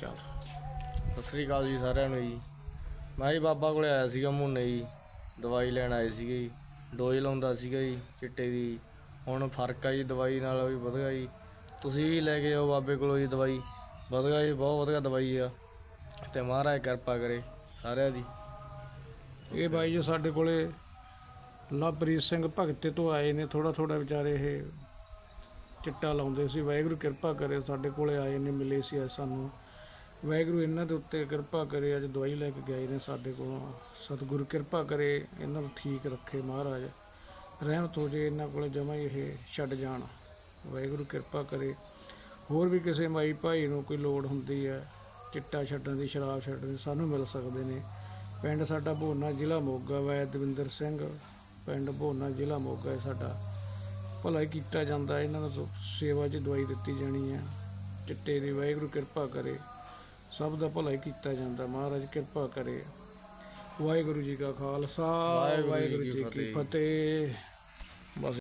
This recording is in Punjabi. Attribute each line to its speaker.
Speaker 1: ਚਾਲ।
Speaker 2: ਸਤਿ ਸ੍ਰੀ ਅਕਾਲ ਜੀ ਸਾਰਿਆਂ ਨੂੰ ਜੀ। ਮੈਂ ਜੀ ਬਾਬਾ ਕੋਲੇ ਆਇਆ ਸੀਗਾ ਮੁੰਨੇ ਜੀ ਦਵਾਈ ਲੈਣ ਆਏ ਸੀਗੇ ਜੀ। ਡੋਜ਼ ਲਾਉਂਦਾ ਸੀਗਾ ਜੀ ਚਿੱਟੇ ਦੀ। ਹੁਣ ਫ਼ਰਕ ਆ ਜੀ ਦਵਾਈ ਨਾਲ ਵੀ ਵਧੀਆ ਜੀ। ਤੁਸੀਂ ਵੀ ਲੈ ਕੇ ਆਓ ਬਾਬੇ ਕੋਲੋਂ ਜੀ ਦਵਾਈ। ਵਧੀਆ ਜੀ ਬਹੁਤ ਵਧੀਆ ਦਵਾਈ ਆ। ਤੇ ਮਹਾਰਾਜ ਕਿਰਪਾ ਕਰੇ ਸਾਰਿਆਂ ਦੀ।
Speaker 1: ਇਹ ਬਾਈ ਜੀ ਸਾਡੇ ਕੋਲੇ ਲਵਪ੍ਰੀਤ ਸਿੰਘ ਭਗਤੇ ਤੋਂ ਆਏ ਨੇ। ਥੋੜਾ ਥੋੜਾ ਵਿਚਾਰੇ ਇਹ ਚਿੱਟਾ ਲਾਉਂਦੇ ਸੀ। ਵਾਹਿਗੁਰੂ ਕਿਰਪਾ ਕਰੇ ਸਾਡੇ ਕੋਲੇ ਆਏ ਨੇ ਮਿਲੇ ਸੀ ਸਾਨੂੰ। ਵਾਹਿਗੁਰੂ ਇਹਨਾਂ ਦੇ ਉੱਤੇ ਕਿਰਪਾ ਕਰੇ, ਅੱਜ ਦਵਾਈ ਲੈ ਕੇ ਗਏ ਨੇ ਸਾਡੇ ਕੋਲੋਂ। ਸਤਿਗੁਰ ਕਿਰਪਾ ਕਰੇ, ਇਹਨਾਂ ਨੂੰ ਠੀਕ ਰੱਖੇ ਮਹਾਰਾਜ। ਰਹਿਮਤ ਹੋ ਜੇ ਇਹਨਾਂ ਕੋਲੇ ਜਮਾ ਹੀ ਇਹ ਛੱਡ ਜਾਣ। ਵਾਹਿਗੁਰੂ ਕਿਰਪਾ ਕਰੇ। ਹੋਰ ਵੀ ਕਿਸੇ ਮਾਈ ਭਾਈ ਨੂੰ ਕੋਈ ਲੋੜ ਹੁੰਦੀ ਹੈ, ਚਿੱਟਾ ਛੱਡਣ ਦੀ, ਸ਼ਰਾਬ ਛੱਡਣ ਦੀ, ਸਾਨੂੰ ਮਿਲ ਸਕਦੇ ਨੇ। ਪਿੰਡ ਸਾਡਾ ਭੋਨਾ ਜ਼ਿਲ੍ਹਾ ਮੋਗਾ ਵਾ, ਦਵਿੰਦਰ ਸਿੰਘ। ਪਿੰਡ ਭੋਨਾ ਜ਼ਿਲ੍ਹਾ ਮੋਗਾ ਹੈ ਸਾਡਾ। ਭਲਾ ਹੀ ਕੀਤਾ ਜਾਂਦਾ, ਇਹਨਾਂ ਨੂੰ ਸੇਵਾ 'ਚ ਦਵਾਈ ਦਿੱਤੀ ਜਾਣੀ ਹੈ। ਚਿੱਟੇ ਦੀ ਵਾਹਿਗੁਰੂ ਕਿਰਪਾ ਕਰੇ। ਸਭ ਦਾ ਭਲਾ ਹੀ ਕੀਤਾ ਜਾਂਦਾ। ਮਹਾਰਾਜ ਕਿਰਪਾ ਕਰੇ। ਵਾਹਿਗੁਰੂ ਜੀ ਕਾ ਖਾਲਸਾ
Speaker 2: ਵਾਹਿਗੁਰੂ ਜੀ ਕੀ।
Speaker 1: ਫਤਿਹ। ਬਸ